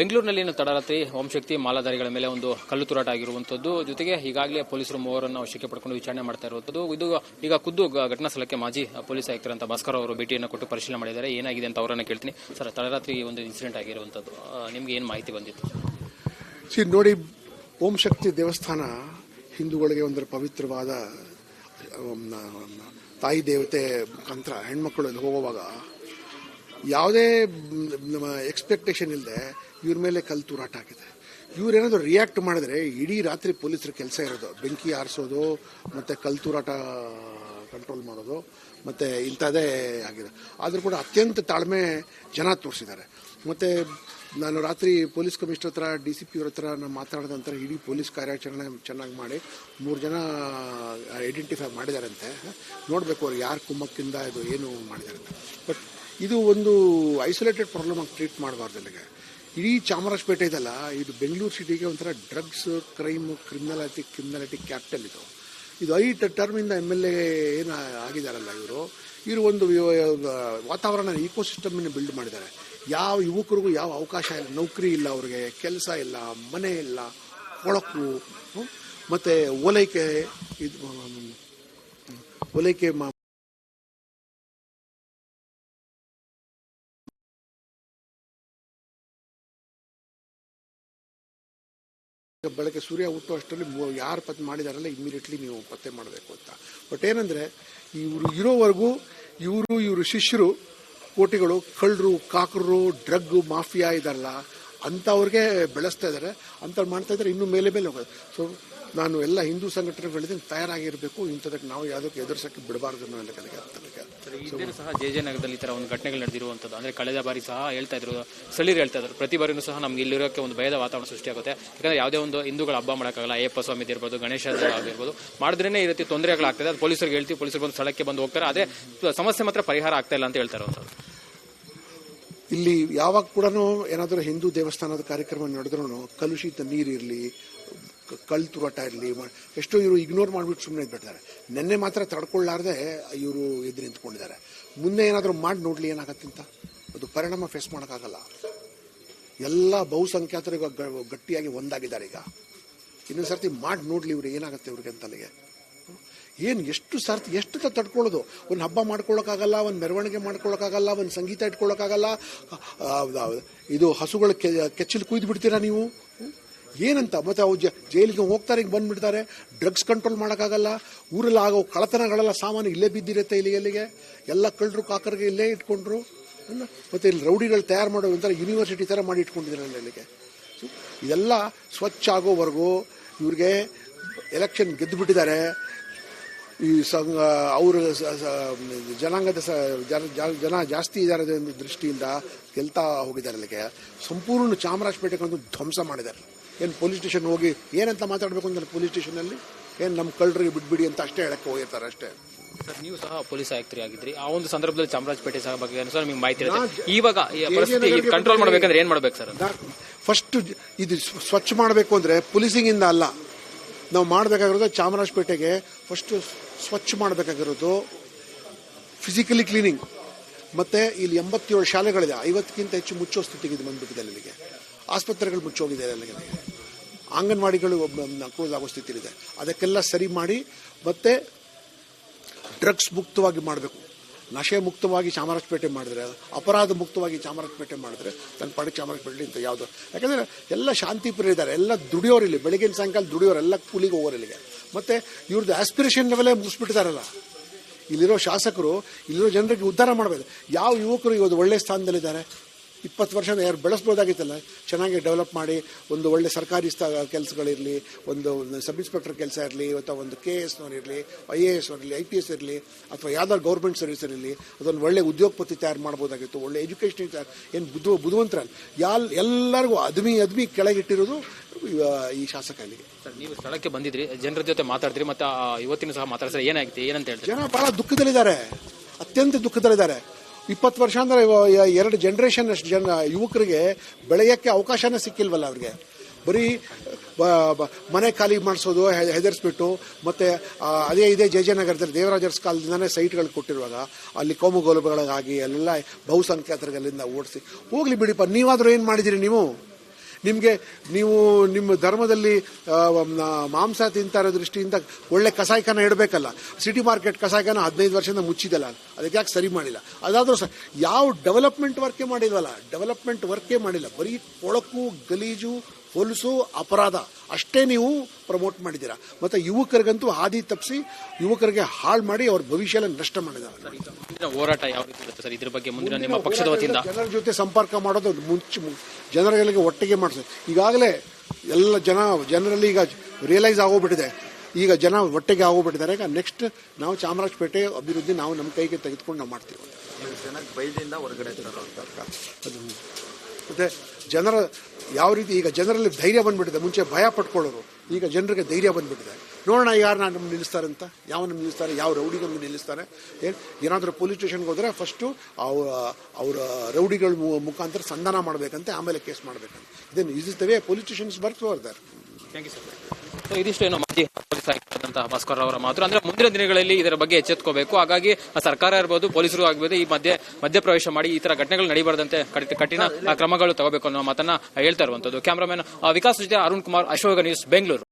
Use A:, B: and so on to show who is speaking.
A: ಬೆಂಗಳೂರಿನಲ್ಲಿ ತಡರಾತ್ರಿ ಓಂಶಕ್ತಿ ಮಾಲಾಧಾರಿಗಳ ಮೇಲೆ ಒಂದು ಕಲ್ಲು ತುರಾಟ ಆಗಿರುವಂತದ್ದು ಜೊತೆಗೆ ಈಗಾಗಲೇ ಪೊಲೀಸರು ಮೂವರನ್ನು ವಶಕ್ಕೆ ಪಡ್ಕೊಂಡು ವಿಚಾರಣೆ ಮಾಡ್ತಾ ಇರುವಂತದ್ದು ಇದು ಈಗ ಖುದ್ದು ಘಟನಾ ಸ್ಥಳಕ್ಕೆ ಮಾಜಿ ಪೊಲೀಸ್ ಆಯುಕ್ತರಂತ ಭಾಸ್ಕರ್ ಅವರು ಭೇಟಿಯನ್ನು ಕೊಟ್ಟು ಪರಿಶೀಲನೆ ಮಾಡಿದ್ದಾರೆ. ಏನಾಗಿದೆ ಅಂತ ಅವರನ್ನು ಕೇಳ್ತೀನಿ. ಸರ್, ತಡರಾತ್ರಿ ಒಂದು ಇನ್ಸಿಡೆಂಟ್ ಆಗಿರುವಂತದ್ದು ನಿಮಗೆ ಏನು ಮಾಹಿತಿ ಬಂದಿತ್ತು?
B: ನೋಡಿ, ಓಂ ಶಕ್ತಿ ದೇವಸ್ಥಾನ ಹಿಂದೂಗಳಿಗೆ ಒಂದು ಪವಿತ್ರವಾದ ತಾಯಿ ದೇವತೆ ಮುಖಾಂತರ ಹೆಣ್ಮಕ್ಳು ಹೋಗುವಾಗ ಯಾವುದೇ ಎಕ್ಸ್ಪೆಕ್ಟೇಷನ್ ಇಲ್ಲದೆ ಇವ್ರ ಮೇಲೆ ಕಲ್ ತೂರಾಟ ಆಗಿದೆ. ಇವ್ರೇನಾದ್ರೂ ರಿಯಾಕ್ಟ್ ಮಾಡಿದ್ರೆ ಇಡೀ ರಾತ್ರಿ ಪೊಲೀಸರ ಕೆಲಸ ಇರೋದು. ಬೆಂಕಿ ಆರಿಸೋದು, ಮತ್ತೆ ಕಲ್ ತೂರಾಟ ಕಂಟ್ರೋಲ್ ಮಾಡೋದು, ಮತ್ತೆ ಇಂಥದ್ದೇ ಆಗಿದೆ. ಆದರೂ ಕೂಡ ಅತ್ಯಂತ ತಾಳ್ಮೆ ಜನ ತೋರಿಸಿದ್ದಾರೆ. ಮತ್ತೆ ನಾನು ರಾತ್ರಿ ಪೊಲೀಸ್ ಕಮಿಷನರ್ ಹತ್ರ ಡಿ ಸಿ ಪಿ ಅವ್ರ ಹತ್ರ ನಾನು ಮಾತಾಡಿದ ನಂತರ ಇಡೀ ಪೊಲೀಸ್ ಕಾರ್ಯಾಚರಣೆ ಚೆನ್ನಾಗಿ ಮಾಡಿ, ಮೂರು ಜನ ಐಡೆಂಟಿಫೈ ಮಾಡಿದಾರಂತೆ. ನೋಡಬೇಕು ಅವ್ರು ಯಾರು ಕುಮ್ಮಕ್ಕಿಂದ ಇದು ಏನು ಮಾಡಿದ್ದಾರೆ ಬಟ್ ಇದು ಒಂದು ಐಸೋಲೇಟೆಡ್ ಪ್ರಾಬ್ಲಮ್ ಆಗಿ ಟ್ರೀಟ್ ಮಾಡಬಾರ್ದು ಇಲ್ಲಿಗೆ. ಇಡೀ ಚಾಮರಾಜಪೇಟೆ ಇದೆಲ್ಲ, ಇದು ಬೆಂಗಳೂರು ಸಿಟಿಗೆ ಒಂಥರ drugs, crime, criminality criminality capital ಇದು. ಇದು ಐದು ಟರ್ಮಿಂದ ಎಂ ಎಲ್ ಎ ಏನು ಆಗಿದಾರಲ್ಲ ಇವರು. ಇವರು ಒಂದು ವಾತಾವರಣ ಇಕೋಸಿಸ್ಟಮನ್ನು ಬಿಲ್ಡ್ ಮಾಡಿದ್ದಾರೆ. ಯಾವ ಯುವಕರಿಗೂ ಯಾವ ಅವಕಾಶ ಇಲ್ಲ, ನೌಕರಿ ಇಲ್ಲ ಅವ್ರಿಗೆ, ಕೆಲಸ ಇಲ್ಲ, ಮನೆ ಇಲ್ಲ, ಕೊಳಕು ಮತ್ತು ಓಲೈಕೆ ಇದು ಓಲೈಕೆ ಬೆಳಗ್ಗೆ ಸೂರ್ಯ ಹುಟ್ಟು ಅಷ್ಟರಲ್ಲಿ ಯಾರು ಪತ್ತೆ ಮಾಡಿದಾರಲ್ಲ ಇಮ್ಮಿಡಿಯೇಟ್ಲಿ ನೀವು ಪತ್ತೆ ಮಾಡಬೇಕು ಅಂತ. ಬಟ್ ಏನಂದ್ರೆ, ಇವರು ಇರೋವರೆಗೂ ಇವರು ಇವರು ಶಿಷ್ಯರು, ಕೋಟಿಗಳು, ಕಳ್ಳರು ಕಾಕರು ಡ್ರಗ್ ಮಾಫಿಯಾ ಇದಾರಲ್ಲ ಅಂಥವ್ರಿಗೆ ಬೆಳೆಸ್ತಾ ಇದ್ದಾರೆ ಅಂಥವ್ರು ಮಾಡ್ತಾ ಇದ್ದಾರೆ ಇನ್ನೂ ಮೇಲೆ ಮೇಲೆ ಹೋಗೋದು. ಸೊ ನಾನು ಎಲ್ಲ ಹಿಂದೂ ಸಂಘಟನೆಗಳಿಂದ ತಯಾರಾಗಿರಬೇಕು. ಇಂಥದಕ್ಕೆ ನಾವು ಯಾವುದಕ್ಕೆ ಎದುರಿಸೋಕ್ಕೆ ಬಿಡಬಾರ್ದು ಅನ್ನೋ ಅರ್ಥಕ್ಕೆ
A: ಇದ್ದೇನು ಸಹ ಜೆ ಜೆ ನಗರದಲ್ಲಿ ಈ ತರ ಒಂದು ಘಟನೆಗಳು ನಡೆದಿರುವಂತದ್ದು ಅಂದ್ರೆ ಕಳೆದ ಬಾರಿ ಸಹ ಹೇಳ್ತಾ ಇದ್ರು ಸ್ಥಳೀಯರು ಹೇಳ್ತಾ ಇದ್ರು. ಪ್ರತಿ ಬಾರಿನೂ ಸಹ ನಮ್ಗೆ ಇಲ್ಲಿರೋಕೆ ಒಂದು ಭಯದ ವಾತಾವರಣ ಸೃಷ್ಟಿಯಾಗುತ್ತೆ. ಯಾಕಂದ್ರೆ ಯಾವುದೇ ಒಂದು ಹಿಂದೂಗಳ ಹಬ್ಬ ಮಾಡೋಕ್ಕಾಗಲ್ಲ. ಅಯ್ಯಪ್ಪ ಸ್ವಾಮಿ ಇರ್ಬೋದು ಗಣೇಶ ಆಗಿರ್ಬೋದು. ಮಾಡಿದ್ರೇನೆ ಈ ರೀತಿ ತೊಂದರೆಗಳಾಗ್ತದೆ. ಅದು ಪೊಲೀಸರಿಗೆ ಹೇಳ್ತೀವಿ, ಪೊಲೀಸರು ಬಂದು ಸ್ಥಳಕ್ಕೆ ಬಂದು ಹೋಗ್ತಾರೆ. ಅದೇ ಸಮಸ್ಯೆ ಮಾತ್ರ ಪರಿಹಾರ ಆಗ್ತಾ ಇಲ್ಲ ಅಂತ ಹೇಳ್ತಾರೆ
B: ಇಲ್ಲಿ ಯಾವಾಗ ಕೂಡ ಏನಾದರೂ ಹಿಂದೂ ದೇವಸ್ಥಾನದ ಕಾರ್ಯಕ್ರಮ ನಡೆದ್ರೂ ಕಲುಷಿತ ನೀರಿರಲಿ ಕಲ್ ತುರಾಟ ಇರಲಿ ಎಷ್ಟೋ ಇವರು ಇಗ್ನೋರ್ ಮಾಡಿಬಿಟ್ಟು ಸುಮ್ಮನೆ ಬಿಡ್ತಾರೆ ನಿನ್ನೆ ಮಾತ್ರ ತಡ್ಕೊಳ್ಳಾರ್ದೆ ಇವರು ಎದ್ದು ನಿಂತ್ಕೊಂಡಿದ್ದಾರೆ. ಮುಂದೆ ಏನಾದರೂ ಮಾಡಿ ನೋಡ್ಲಿ ಅಂತ ಅದು ಪರಿಣಾಮ ಫೇಸ್ ಮಾಡೋಕ್ಕಾಗಲ್ಲ. ಎಲ್ಲ ಬಹುಸಂಖ್ಯಾತರು ಗಟ್ಟಿಯಾಗಿ ಒಂದಾಗಿದ್ದಾರೆ ಈಗ. ಇನ್ನೊಂದು ಸರ್ತಿ ಮಾಡಿ ನೋಡಲಿ ಇವರು ಏನಾಗುತ್ತೆ ಇವ್ರಿಗೆ ಅಂತ ಅಲ್ಲಿಗೆ ಏನು ಎಷ್ಟು ಸರ್ತಿ ಎಷ್ಟು ತಡ್ಕೊಳ್ಳೋದು? ಒಂದು ಹಬ್ಬ ಮಾಡ್ಕೊಳ್ಳೋಕ್ಕಾಗಲ್ಲ ಒಂದು ಮೆರವಣಿಗೆ ಮಾಡ್ಕೊಳ್ಳೋಕ್ಕಾಗಲ್ಲ ಒಂದು ಸಂಗೀತ ಇಟ್ಕೊಳ್ಳೋಕ್ಕಾಗಲ್ಲ ಇದು ಹಸುಗಳ ಕೆಚ್ಚಲು ಕುಯ್ದು ಬಿಡ್ತೀರಾ ನೀವು? ಏನಂತ? ಮತ್ತೆ ಅವು ಜೈಲಿಗೆ ಹೋಗ್ತಾರೆ ಈಗ ಬಂದ್ಬಿಡ್ತಾರೆ ಡ್ರಗ್ಸ್ ಕಂಟ್ರೋಲ್ ಮಾಡೋಕ್ಕಾಗಲ್ಲ ಊರಲ್ಲಿ ಆಗೋ ಕಳತನಗಳೆಲ್ಲ ಸಾಮಾನು ಇಲ್ಲೇ ಬಿದ್ದಿರುತ್ತೆ ಇಲ್ಲಿ ಎಲ್ಲಿಗೆ? ಎಲ್ಲ ಕಳ್ಳರು ಕಾಕರಿಗೆ ಇಲ್ಲೇ ಇಟ್ಕೊಂಡ್ರು. ಅಲ್ಲ? ಮತ್ತೆ ಇಲ್ಲಿ ರೌಡಿಗಳು ತಯಾರು ಮಾಡೋ ಒಂಥರ ಯೂನಿವರ್ಸಿಟಿ ಥರ ಮಾಡಿ ಇಟ್ಕೊಂಡಿದ್ದಾರೆ ಇಲ್ಲಿಗೆ ಸೊ, ಇದೆಲ್ಲ ಸ್ವಚ್ಛ ಆಗೋವರೆಗೂ ಇವ್ರಿಗೆ ಎಲೆಕ್ಷನ್ ಗೆದ್ದು ಬಿಟ್ಟಿದ್ದಾರೆ ಈ ಸಂಘ ಅವರು ಜನಾಂಗದ ಜನ- ಜಾಸ್ತಿ ಇದ್ದಾರೆ ದೃಷ್ಟಿಯಿಂದ ಗೆಲ್ತಾ ಹೋಗಿದ್ದಾರೆ ಅಲ್ಲಿಗೆ. ಸಂಪೂರ್ಣ ಚಾಮರಾಜಪೇಟೆಗೆ ಒಂದು ಧ್ವಂಸ ಮಾಡಿದ್ದಾರೆ. ಏನು ಪೊಲೀಸ್ ಸ್ಟೇಷನ್ ಹೋಗಿ ಏನಂತ ಮಾತಾಡಬೇಕು ಅಂತ ಪೊಲೀಸ್ ಸ್ಟೇಷನಲ್ಲಿ? ಏನು ನಮ್ಮ ಕಳ್ಳರಿಗೆ ಬಿಡ್ಬಿಡಿ ಅಂತ ಅಷ್ಟೇ ಹೇಳಕ್ಕೆ ಹೋಗಿರ್ತಾರೆ ಅಷ್ಟೇ.
A: ಸರ್ ನೀವು ಸಹ ಪೊಲೀಸ್ ಆಯುಕ್ತರಿ ಆಗಿದ್ರಿ. ಆ ಒಂದು ಸಂದರ್ಭದಲ್ಲಿ ಚಾಮರಾಜಪೇಟೆ ಸಹ ಬಗ್ಗೆ ಸಹ ನಿಮ್ಗೆ ಮಾಹಿತಿ ಇರುತ್ತೆ. ಇವಾಗ ಪರಿಸ್ಥಿತಿ ಕಂಟ್ರೋಲ್ ಮಾಡಬೇಕಂದ್ರೆ ಏನ್ ಮಾಡ್ಬೇಕು ಸರ್?
B: ಫಸ್ಟ್ ಇದು ಸ್ವ- ಸ್ವಚ್ಛ ಮಾಡಬೇಕು ಪೊಲೀಸಿಗೆ ಇಂದ ಅಲ್ಲ. ನಾವು ಮಾಡಬೇಕಾಗಿರೋದು ಚಾಮರಾಜಪೇಟೆಗೆ ಫಸ್ಟ್ ಸ್ವಚ್ಛ ಮಾಡಬೇಕಾಗಿರೋದು ಫಿಸಿಕಲಿ ಕ್ಲೀನಿಂಗ್ ಮತ್ತು ಇಲ್ಲಿ ಎಂಬತ್ತೇಳು ಶಾಲೆಗಳಿದೆ. ಐವತ್ತಕ್ಕಿಂತ ಹೆಚ್ಚು ಮುಚ್ಚೋ ಸ್ಥಿತಿಗೆ ಇದು ಬಂದ್ಬಿಟ್ಟಿದೆ ಅಲ್ಲಿಗೆ. ಆಸ್ಪತ್ರೆಗಳು ಮುಚ್ಚೋಗಿದೆ ಅಲ್ಲಿಗೆ. ಅಂಗನವಾಡಿಗಳು ಕ್ಲೋಸ್ ಆಗೋ ಸ್ಥಿತಿಲಿದೆ. ಅದಕ್ಕೆಲ್ಲ ಸರಿ ಮಾಡಿ ಮತ್ತೆ ಡ್ರಗ್ಸ್ ಮುಕ್ತವಾಗಿ ಮಾಡಬೇಕು. ನಶೆ ಮುಕ್ತವಾಗಿ ಚಾಮರಾಜಪೇಟೆ ಮಾಡಿದ್ರೆ, ಅಪರಾಧ ಮುಕ್ತವಾಗಿ ಚಾಮರಾಜಪೇಟೆ ಮಾಡಿದ್ರೆ, ತನ್ನ ಪಾಡಿಗೆ ಚಾಮರಾಜಪೇಟೆ ಅಂತ ಯಾವುದು. ಯಾಕಂದರೆ ಎಲ್ಲ ಶಾಂತಿಪ್ರಿಯ ಇದ್ದಾರೆ. ಎಲ್ಲ ದುಡಿಯೋರು ಇಲ್ಲಿ. ಬೆಳಗಿನ ಸಾಯಂಕಾಲ ದುಡಿಯೋರು ಎಲ್ಲ ಕೂಲಿಗೆ ಹೋಗೋರು ಇಲ್ಲಿಗೆ. ಮತ್ತು ಇವ್ರದ್ದು ಆಸ್ಪಿರೇಷನ್ ಲೆವೆಲೇ ಮುಗಿಸ್ಬಿಟ್ಟಿದಾರಲ್ಲ. ಇಲ್ಲಿರೋ ಶಾಸಕರು, ಇಲ್ಲಿರೋ ಜನರಿಗೆ ಉದ್ಧಾರ ಮಾಡಬೇಕು. ಯಾವ ಯುವಕರು ಇವತ್ತು ಒಳ್ಳೆ ಸ್ಥಾನದಲ್ಲಿದ್ದಾರೆ? ಇಪ್ಪತ್ತು ವರ್ಷ ಯಾರು ಬೆಳೆಸ್ಬೋದಾಗಿತ್ತಲ್ಲ ಚೆನ್ನಾಗಿ ಡೆವಲಪ್ ಮಾಡಿ ಒಂದು ಒಳ್ಳೆ ಸರ್ಕಾರಿ ಸ್ಥ ಕೆಲಸಗಳಿರಲಿ ಒಂದು ಸಬ್ ಇನ್ಸ್ಪೆಕ್ಟರ್ ಕೆಲಸ ಇರಲಿ ಅಥವಾ ಒಂದು ಕೆ ಎಸ್ನವ್ರು ಇರಲಿ ಐ ಎ ಎಸ್ ಇರಲಿ ಐ ಪಿ ಎಸ್ ಇರಲಿ ಅಥವಾ ಯಾವ್ದಾದ್ರು ಗೌರ್ಮೆಂಟ್ ಸರ್ವಿಸ್ ಇರಲಿ ಅದೊಂದು ಒಳ್ಳೆ ಉದ್ಯೋಗಪತಿ ತಯಾರು ಮಾಡ್ಬೋದಾಗಿತ್ತು. ಒಳ್ಳೆ ಎಜುಕೇಷನ್ ತಯಾರು ಏನು ಬುದ್ಧ ಬುದ್ಧಿವಂತರ ಯಾಲ್ ಎಲ್ಲರಿಗೂ ಅದ್ಮಿ ಅದ್ಮಿ ಕೆಳಗಿಟ್ಟಿರೋದು ಈ ಶಾಸಕ ಅಲ್ಲಿಗೆ
A: ಸರ್ ನೀವು ಸ್ಥಳಕ್ಕೆ ಬಂದಿದ್ರಿ ಜನರ ಜೊತೆ ಮಾತಾಡಿದ್ರಿ ಮತ್ತೆ ಇವತ್ತಿನ ಸಹ ಮಾತಾಡ್ತಾರೆ. ಏನಾಗಿದೆ ಏನಂತ ಹೇಳ್ತಾರೆ?
B: ಜನ ಬಹಳ ದುಃಖದಲ್ಲಿದ್ದಾರೆ ಅತ್ಯಂತ ದುಃಖದಲ್ಲಿದ್ದಾರೆ. ಇಪ್ಪತ್ತು ವರ್ಷ ಅಂದ್ರೆ ಎರಡು ಜನರೇಷನ್ ಅಷ್ಟು ಜನ ಯುವಕರಿಗೆ ಬೆಳೆಯೋಕ್ಕೆ ಅವಕಾಶನೇ ಸಿಕ್ಕಿಲ್ವಲ್ಲ ಅವ್ರಿಗೆ. ಬರೀ ಮನೆ ಖಾಲಿ ಮಾಡಿಸೋದು ಹೆದರ್ಸ್ಬಿಟ್ಟು, ಮತ್ತೆ ಅದೇ ಇದೇ ಜಯಜಯನಗರದಲ್ಲಿ ದೇವರಾಜರ್ಸ್ ಕಾಲದಿಂದನೇ ಸೈಟ್ಗಳು ಕೊಟ್ಟಿರುವಾಗ, ಅಲ್ಲಿ ಕೋಮುಗಲಭೆಗಳಾಗಿ, ಅಲ್ಲೆಲ್ಲ ಬಹುಸಂಖ್ಯಾತರಿಗೆ ಅಲ್ಲಿಂದ ಓಡಿಸಿ, ಹೋಗ್ಲಿ ಬಿಡಿಪ್ಪ, ನೀವಾದರೂ ಏನು ಮಾಡಿದಿರಿ ನೀವು? ನಿಮಗೆ ನೀವು ನಿಮ್ಮ ಧರ್ಮದಲ್ಲಿ ಮಾಂಸ ತಿಂತಾ ದೃಷ್ಟಿಯಿಂದ ಒಳ್ಳೆ ಕಸಾಯಿಖಾನ ಇಡಬೇಕಲ್ಲ. ಸಿಟಿ ಮಾರ್ಕೆಟ್ ಕಸಾಯಿಖಾನ ಹದಿನೈದು ವರ್ಷದಿಂದ ಮುಚ್ಚಿದಲ್ಲ. ಅದಕ್ಕೆ ಯಾಕೆ ಸರಿ ಮಾಡಿಲ್ಲ? ಅದಾದರೂ ಸಹ ಯಾವ ಡೆವಲಪ್ಮೆಂಟ್ ವರ್ಕೇ ಮಾಡಿಲ್ವಲ್ಲ? ಡೆವಲಪ್ಮೆಂಟ್ ವರ್ಕೇ ಮಾಡಿಲ್ಲ. ಬರೀ ಕೊಳಕು, ಗಲೀಜು ಹೊಲಸು ಅಪರಾಧ. ಅಷ್ಟೇ ನೀವು ಪ್ರಮೋಟ್ ಮಾಡಿದ್ದೀರಾ. ಮತ್ತೆ ಯುವಕರಿಗಂತೂ ಹಾದಿ ತಪ್ಪಿಸಿ ಯುವಕರಿಗೆ ಹಾಳು ಮಾಡಿ ಅವ್ರ ಭವಿಷ್ಯ ನಷ್ಟ ಮಾಡಿದ್ದಾರೆ.
A: ಮುಂದಿನ ಹೋರಾಟ ಯಾವ ರೀತಿ ಸರ್? ಇದ್ರ ಬಗ್ಗೆ ಮುಂದಿನ ನಿಮ್ಮ ಪಕ್ಷದ ವತಿಯಿಂದ.
B: ಜನರ ಜೊತೆ ಸಂಪರ್ಕ ಮಾಡೋದು ಮುಂಚೆ ಜನರಿಗೆ ಜನಗಳಿಗೆ ಒಟ್ಟಿಗೆ ಮಾಡಿಸೋದು. ಈಗಾಗಲೇ ಎಲ್ಲ ಜನ ಜನರಲ್ಲಿ ಈಗ ರಿಯಲೈಸ್ ಆಗೋಗ್ಬಿಟ್ಟಿದೆ. ಈಗ ಜನ ಒಟ್ಟಿಗೆ ಆಗೋಗ್ಬಿಟ್ಟಿದ್ದಾರೆ. ಈಗ ನೆಕ್ಸ್ಟ್ ನಾವು ಚಾಮರಾಜಪೇಟೆ ಅಭಿವೃದ್ಧಿ ನಾವು ನಮ್ಮ ಕೈಗೆ ತೆಗೆದುಕೊಂಡು ನಾವು ಮಾಡ್ತೀವಿ.
C: ಜನ ಬೈಲಿಂದ ಹೊರಗಡೆ
B: ಅದು ಮತ್ತೆ ಜನರ ಯಾವ ರೀತಿ ಈಗ ಜನರಲ್ಲಿ ಧೈರ್ಯ ಬಂದ್ಬಿಟ್ಟಿದೆ, ಮುಂಚೆ ಭಯ ಪಟ್ಕೊಳ್ಳೋರು, ಈಗ ಜನರಿಗೆ ಧೈರ್ಯ ಬಂದ್ಬಿಟ್ಟಿದೆ. ನೋಡೋಣ ಯಾರು ನಮ್ಮ ನಿಲ್ಲಿಸ್ತಾರೆ ಅಂತ ಯಾವ ನಮ್ಮ ನಿಲ್ಲಿಸ್ತಾರೆ, ಯಾವ ರೌಡಿಗನ್ನು ನಿಲ್ಲಿಸ್ತಾರೆ, ಏನು? ಏನಾದರೂ ಪೊಲೀಸ್ ಸ್ಟೇಷನ್ಗೆ ಹೋದರೆ ಫಸ್ಟು ಅವರ ಅವರ ರೌಡಿಗಳ ಮುಖಾಂತರ ಸಂಧಾನ ಮಾಡಬೇಕಂತೆ, ಆಮೇಲೆ ಕೇಸ್ ಮಾಡಬೇಕಂತ. ಇದನ್ನು is the way police stations birth there
A: thank you sir so ಇದಿಷ್ಟು ಏನು ಮಾಜಿ ಪೊಲೀಸ್ ಆಯುಕ್ತರಾದಂತಹ ಭಾಸ್ಕರ್ ಅವರ ಮಾತು. ಅಂದ್ರೆ ಮುಂದಿನ ದಿನಗಳಲ್ಲಿ ಇದರ ಬಗ್ಗೆ ಎಚ್ಚೆತ್ಕೋಬೇಕು. ಹಾಗಾಗಿ ಸರ್ಕಾರ ಇರ್ಬೋದು ಪೊಲೀಸರು ಆಗಬಹುದು ಈ ಮಧ್ಯೆ ಮಧ್ಯಪ್ರವೇಶ ಮಾಡಿ ಈ ತರ ಘಟನೆಗಳು ನಡೀಬಾರದಂತೆ ಕಠಿ- ಕಠಿಣ ಕ್ರಮಗಳು ತಗೋಬೇಕು ಅನ್ನೋ ಮಾತನ್ನ ಹೇಳ್ತಾ ಇರುವಂತದ್ದು ಕ್ಯಾಮರಾಮನ್ ವಿಕಾಸ್ ಜೊತೆ ಅರುಣ್ ಕುಮಾರ್ ಅಶೋಕ ನ್ಯೂಸ್ ಬೆಂಗಳೂರು.